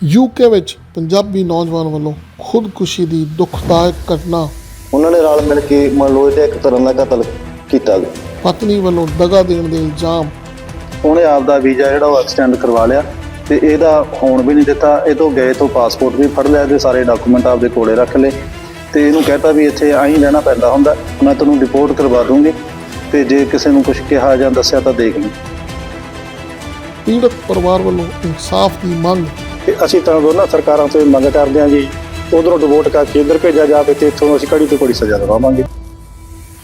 UK ਵਿੱਚ ਪੰਜਾਬੀ ਨੌਜਵਾਨ ਵੱਲੋਂ ਖੁਦਕੁਸ਼ੀ ਦੀ ਦੁਖਦਾਇਕ ਘਟਨਾ। ਉਹਨਾਂ ਨੇ ਰਲ ਮਿਲ ਕੇ ਮੰਨ ਲਓ ਇਹਦੇ ਇੱਕ ਤਰ੍ਹਾਂ ਦਾ ਕਤਲ ਕੀਤਾ ਗਿਆ ਪਤਨੀ ਵੱਲੋਂ ਦਗਾ ਦੇਣ ਦੇ ਇਲਜ਼ਾਮ। ਉਹਨੇ ਆਪ ਦਾ ਵੀਜ਼ਾ ਜਿਹੜਾ ਉਹ ਐਕਸਟੈਂਡ ਕਰਵਾ ਲਿਆ ਤੇ ਇਹਦਾ ਹੋਣ ਵੀ ਨਹੀਂ ਦਿੱਤਾ। ਇਹ ਤੋਂ ਗਏ ਤੋਂ ਪਾਸਪੋਰਟ ਵੀ ਫੜ ਲਿਆ ਤੇ ਸਾਰੇ ਡਾਕੂਮੈਂਟ ਆਪਦੇ ਕੋਲੇ ਰੱਖ ਲਏ। ਤੇ ਇਹਨੂੰ ਕਹਿਤਾ ਵੀ ਇੱਥੇ ਆਹੀਂ ਰਹਿਣਾ ਪੈਂਦਾ ਹੁੰਦਾ। ਮੈਂ ਤੈਨੂੰ ਰਿਪੋਰਟ ਕਰਵਾ ਦੂੰਗੀ ਤੇ ਜੇ ਕਿਸੇ ਨੂੰ ਕੁਝ ਕਿਹਾ ਜਾਂ ਦੱਸਿਆ ਤਾਂ ਦੇਖ ਲਈ। ਪੀੜਤ ਪਰਿਵਾਰ ਵੱਲੋਂ ਇਨਸਾਫ ਦੀ ਮੰਗ ਤੇ ਅਸੀਂ ਤਾਂ ਦੋਨਾਂ ਸਰਕਾਰਾਂ ਤੋਂ ਇਹ ਮੰਗ ਕਰਦੇ ਹਾਂ ਜੀ, ਉਧਰੋਂ ਡਿਵੋਰਟ ਕਰਕੇ ਇੱਧਰ ਭੇਜਿਆ ਜਾਵੇ ਤੇ ਇੱਥੋਂ ਅਸੀਂ ਕੜੀ ਤੋਂ ਕੜੀ ਸਜ਼ਾ ਦਵਾਵਾਂਗੇ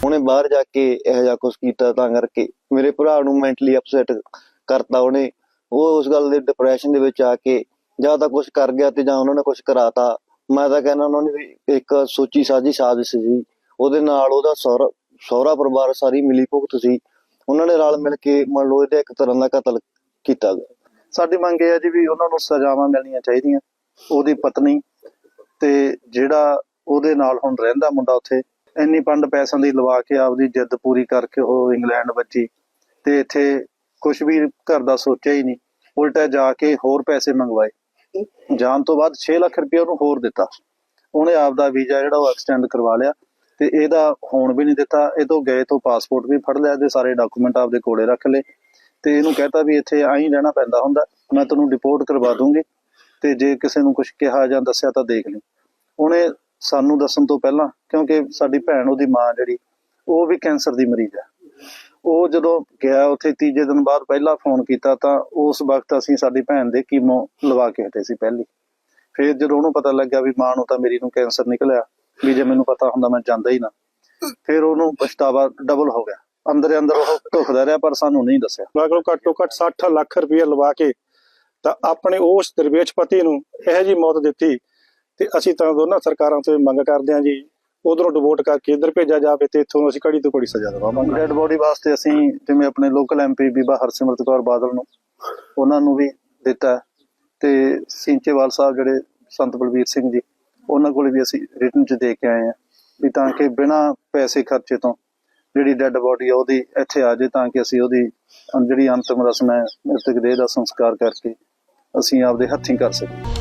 ਉਹਨੇ ਬਾਹਰ ਜਾ ਕੇ ਇਹੋ ਜਿਹਾ ਕੁਝ ਕੀਤਾ ਤਾਂ ਕਰਕੇ ਮੇਰੇ ਭਰਾ ਨੂੰ ਮੈਂਟਲੀ ਅਪਸੈਟ ਕਰਤਾ ਉਹਨੇ। ਉਹ ਉਸ ਗੱਲ ਦੇ ਡਿਪਰੈਸ਼ਨ ਦੇ ਵਿੱਚ ਆ ਕੇ ਜਾਂ ਤਾਂ ਕੁਝ ਕਰ ਗਿਆ ਤੇ ਜਾਂ ਉਹਨਾਂ ਨੇ ਕੁਝ ਕਰਾਤਾ। ਮੈਂ ਤਾਂ ਕਹਿੰਦਾ ਉਹਨਾਂ ਨੇ ਵੀ ਇੱਕ ਸੋਚੀ ਸਾਜੀ ਸਾਜ਼ਿਸ਼ ਸੀ। ਉਹਦੇ ਨਾਲ ਉਹਦਾ ਸਹੁਰਾ ਸਹੁਰਾ ਪਰਿਵਾਰ ਸਾਰੀ ਮਿਲੀ ਭੁਗਤ ਸੀ। ਉਹਨਾਂ ਨੇ ਰਲ ਮਿਲ ਕੇ ਮੰਨ ਲਓ ਇਹਦੇ ਇੱਕ ਤਰ੍ਹਾਂ ਦਾ ਕਤਲ ਕੀਤਾ। ਗਿਆ ਸਾਡੀ ਮੰਗ ਇਹ ਹੈ ਜੀ ਵੀ ਉਹਨਾਂ ਨੂੰ ਸਜ਼ਾਵਾਂ ਮਿਲਣੀਆਂ ਚਾਹੀਦੀਆਂ, ਉਹਦੀ ਪਤਨੀ ਤੇ ਜਿਹੜਾ ਉਹਦੇ ਨਾਲ ਹੁਣ ਰਹਿੰਦਾ ਮੁੰਡਾ ਉੱਥੇ, ਇੰਨੀ ਪੰਡ ਪੈਸਿਆਂ ਦੀ ਲਵਾ ਕੇ ਆਪਦੀ ਜਿੱਦ ਪੂਰੀ ਕਰਕੇ ਉਹ ਇੰਗਲੈਂਡ ਵੱਜੀ ਤੇ ਇੱਥੇ ਕੁਝ ਵੀ ਘਰ ਦਾ ਸੋਚਿਆ ਹੀ ਨਹੀਂ, ਉਲਟਾ ਜਾ ਕੇ ਹੋਰ ਪੈਸੇ ਮੰਗਵਾਏ। ਜਾਣ ਤੋਂ ਬਾਅਦ 6 ਲੱਖ ਰੁਪਏ ਉਹਨੂੰ ਹੋਰ ਦਿੱਤਾ। ਉਹਨੇ ਆਪ ਦਾ ਵੀਜ਼ਾ ਜਿਹੜਾ ਉਹ ਐਕਸਟੈਂਡ ਕਰਵਾ ਲਿਆ ਤੇ ਇਹਦਾ ਹੋਣ ਵੀ ਨਹੀਂ ਦਿੱਤਾ, ਇਹ ਤੋਂ ਗਏ ਤੋਂ ਪਾਸਪੋਰਟ ਵੀ ਫੜ ਲਿਆ ਤੇ ਸਾਰੇ ਡਾਕੂਮੈਂਟ ਆਪਦੇ ਕੋਲੇ ਰੱਖ ਲਏ। ਤੇ ਇਹਨੂੰ ਕਹਿਤਾ ਵੀ ਇੱਥੇ ਆਈ ਰਹਿਣਾ ਪੈਂਦਾ ਹੁੰਦਾ, ਮੈਂ ਤੈਨੂੰ ਡਿਪੋਰਟ ਕਰਵਾ ਦੂੰਗੀ, ਤੇ ਜੇ ਕਿਸੇ ਨੂੰ ਕੁਝ ਕਿਹਾ ਜਾਂ ਦੱਸਿਆ ਤਾਂ ਦੇਖ ਲਈ। ਉਹਨੇ ਸਾਨੂੰ ਦੱਸਣ ਤੋਂ ਪਹਿਲਾਂ, ਕਿਉਂਕਿ ਸਾਡੀ ਭੈਣ ਉਹਦੀ ਮਾਂ ਜਿਹੜੀ, ਉਹ ਵੀ ਕੈਂਸਰ ਦੀ ਮਰੀਜ਼ ਹੈ। ਉਹ ਜਦੋਂ ਗਿਆ ਉੱਥੇ ਤੀਜੇ ਦਿਨ ਬਾਅਦ ਪਹਿਲਾਂ ਫੋਨ ਕੀਤਾ ਤਾਂ ਉਸ ਵਕਤ ਅਸੀਂ ਸਾਡੀ ਭੈਣ ਦੇ ਕੀਮੋ ਲਵਾ ਕੇ ਹਟੇ ਸੀ ਪਹਿਲੀ। ਫਿਰ ਜਦੋਂ ਉਹਨੂੰ ਪਤਾ ਲੱਗਾ ਵੀ ਮਾਂ ਨੂੰ ਤਾਂ ਮੇਰੀ ਨੂੰ ਕੈਂਸਰ ਨਿਕਲਿਆ, ਵੀ ਜੇ ਮੈਨੂੰ ਪਤਾ ਹੁੰਦਾ ਮੈਂ ਜਾਂਦਾ ਹੀ ਨਾ। ਫਿਰ ਉਹਨੂੰ ਪਛਤਾਵਾ ਡਬਲ ਹੋ ਗਿਆ। ਅੰਦਰ ਅੰਦਰ ਉਹ ਧੁਖਦਾ ਰਿਹਾ ਪਰ ਸਾਨੂੰ ਨਹੀਂ ਦੱਸਿਆ। ਮਗਰੋਂ ਘੱਟੋ ਘੱਟ 60 ਲੱਖ ਰੁਪਏ ਲਵਾ ਕੇ ਤਾਂ ਆਪਣੇ ਉਸ ਦਰਵੇਸ਼ ਪਤੀ ਨੂੰ ਇਹੋ ਜੀ ਮੌਤ ਦਿੱਤੀ ਤੇ ਅਸੀਂ ਤਾਂ ਦੋਨਾਂ ਸਰਕਾਰਾਂ ਤੋਂ ਮੰਗ ਕਰਦੇ ਹਾਂ ਜੀ ਉਧਰੋਂ ਡਿਵੋਰਟ ਕਰਕੇ ਇੱਧਰ ਭੇਜਿਆ ਜਾਵੇ ਤੇ ਇੱਥੋਂ ਅਸੀਂ ਕੜੀ ਤੋਂ ਕੜੀ ਸਜ਼ਾ ਦਵਾਵਾਂਗੇ ਡੈਡ ਬੋਡੀ ਵਾਸਤੇ ਅਸੀਂ ਜਿਵੇਂ ਆਪਣੇ ਲੋਕਲ ਐਮਪੀ ਬੀਬਾ ਹਰਸਿਮਰਤ ਕੌਰ ਬਾਦਲ ਨੂੰ ਉਹਨਾਂ ਨੂੰ ਵੀ ਦਿੱਤਾ ਤੇ ਸਿੰਚੇਵਾਲ ਸਾਹਿਬ ਜਿਹੜੇ ਸੰਤ ਬਲਵੀਰ ਸਿੰਘ ਜੀ ਉਹਨਾਂ ਕੋਲ ਵੀ ਅਸੀਂ ਰਿਟਨ ਚ ਦੇ ਕੇ ਆਏ ਆ ਵੀ ਤਾਂ ਕਿ ਬਿਨਾਂ ਪੈਸੇ ਖਰਚੇ ਤੋਂ ਜਿਹੜੀ ਡੈੱਡ ਬੋਡੀ ਆ, ਉਹਦੀ ਇੱਥੇ ਆ ਜਾਏ ਤਾਂ ਕਿ ਅਸੀਂ ਉਹਦੀ, ਜਿਹੜੀ ਅੰਤਿਮ ਰਸਮ ਹੈ ਮ੍ਰਿਤਕ ਦੇਹ ਦਾ ਸੰਸਕਾਰ ਕਰਕੇ ਅਸੀਂ ਆਪਦੇ ਹੱਥੀਂ ਕਰ ਸਕੀਏ।